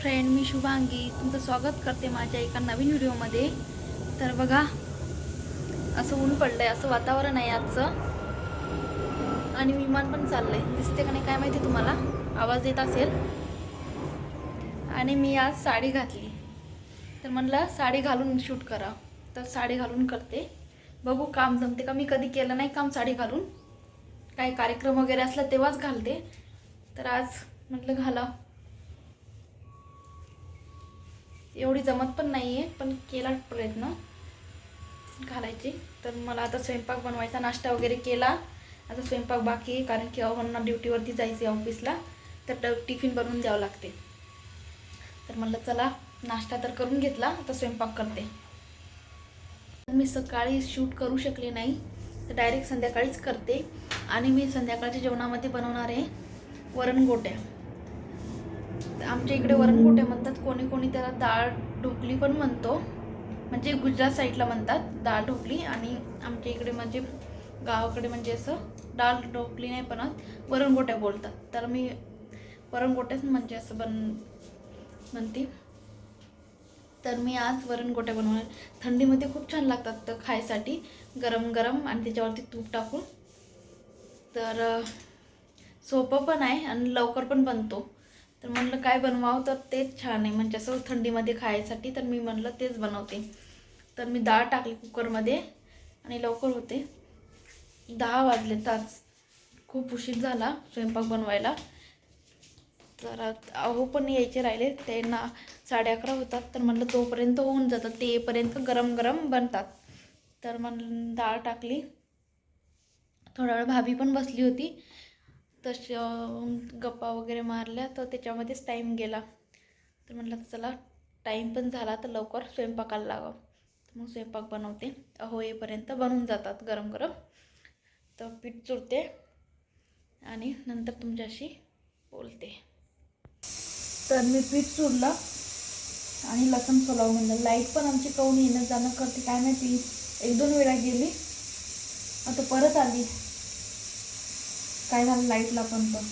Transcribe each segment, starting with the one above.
Friend मी शुभांगी. तुमचं स्वागत करते माझ्या एका नवीन व्हिडिओमध्ये. तर बघा असं ऊन पडलं आहे असं वातावरण आहे आजचं. आणि विमान पण चाललं आहे दिसते का नाही काय माहिती तुम्हाला? आवाज येत असेल. आणि मी आज साडी घातली. तर म्हणलं साडी घालून शूट करा. तर साडी घालून करते. बघू काम जमते का? मी कधी केलं नाही काम साडी घालून. काही कार्यक्रम वगैरे असला तेव्हाच घालते. तर आज म्हटलं घाला. एवढी जमत पण नाही आहे पण केला प्रयत्न. घालायची. तर मला आता स्वयंपाक बनवायचा नाश्ता वगैरे केला. आता स्वयंपाक बाकी आहे कारण की अहोंना ड्युटीवरती जायची ऑफिसला. तर टिफिन बनवून द्यावं लागते. तर म्हणलं चला नाश्ता तर करून घेतला आता स्वयंपाक करते. मी सकाळी शूट करू शकले नाही तर डायरेक्ट संध्याकाळीच करते. आणि मी संध्याकाळच्या जेवणामध्ये बनवणार आहे वरण गोट्या. आमच्या इकडे वरण म्हणतात. कोणी कोणी त्याला डाळ ढोकली पण म्हणतो. म्हणजे गुजरात साईडला म्हणतात डाळ ढोकली. आणि आमच्या इकडे म्हणजे गावाकडे म्हणजे असं डाळ ढोकली नाही पण वरणकोट्या बोलतात. तर मी वरण गोट्याच म्हणजे असं बन म्हणते. तर मी आज वरणकोट्या बनवणार. थंडीमध्ये खूप छान लागतात तर खायसाठी. गरम गरम आणि त्याच्यावरती तूप टाकून. तर सोपं पण आहे आणि लवकर पण बनतो. तर म्हणलं काय बनवावं? तर तेच छान आहे. म्हणजे असं थंडीमध्ये खायसाठी तर मी म्हणलं तेच बनवते. तर मी डाळ टाकली कुकरमध्ये आणि लवकर होते. दहा वाजले तास खूप उशीर झाला स्वयंपाक बनवायला. तर अहो पण यायचे राहिले. त्यांना साडे अकरा होतात. तर म्हणलं तोपर्यंत होऊन जातं. तेपर्यंत गरम गरम बनतात. तर म्हणलं डाळ टाकली. थोडा वेळ भाभी पण बसली होती. तश गप्पा वगैरे मारल्या तर त्याच्यामध्येच टाईम गेला. तर म्हटलं चला टाईम पण झाला तर लवकर स्वयंपाकाला लावा तर मग स्वयंपाक बनवते. अहो येईपर्यंत बनून जातात गरम गरम. तर पीठ चुरते आणि नंतर तुमच्याशी बोलते. तर मी पीठ चुरलं आणि लसण सोलावं म्हणलं लाइट पण आमची काऊन येणं जाणं करते काय माहिती? एक दोन वेळा गेली. आता परत आली. काय झालं लाईटला पण पण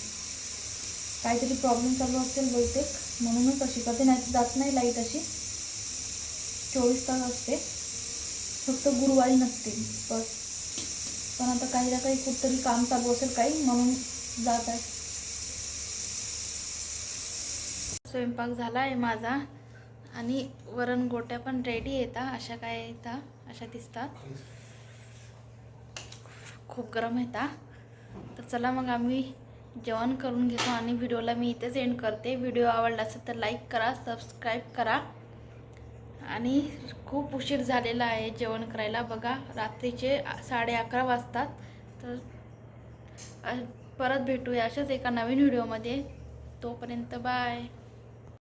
काहीतरी प्रॉब्लेम चालू असेल बहुतेक. म्हणूनच अशी कधी नाही तर जात नाही लाइट अशी. चोवीस तास असते. फक्त गुरुवारी नसते. बस. पण आता काही ना काही कुठतरी काम चालू असेल काही म्हणून जात आहे. स्वयंपाक झाला आहे माझा. आणि वरण गोट्या पण रेडी येतात अशा काय येतात अशा दिसतात. खूप गरम येतात तर चला मग आम्ही जेवण करून घेतो आणि व्हिडिओला मी इथेच एंड करते. व्हिडिओ आवडला असेल तर लाईक करा सबस्क्राईब करा. आणि खूप उशीर झालेला आहे जेवण करायला. बघा रात्रीचे साडे अकरा वाजतात. तर परत भेटूया अशाच एका नवीन व्हिडिओमध्ये. तोपर्यंत बाय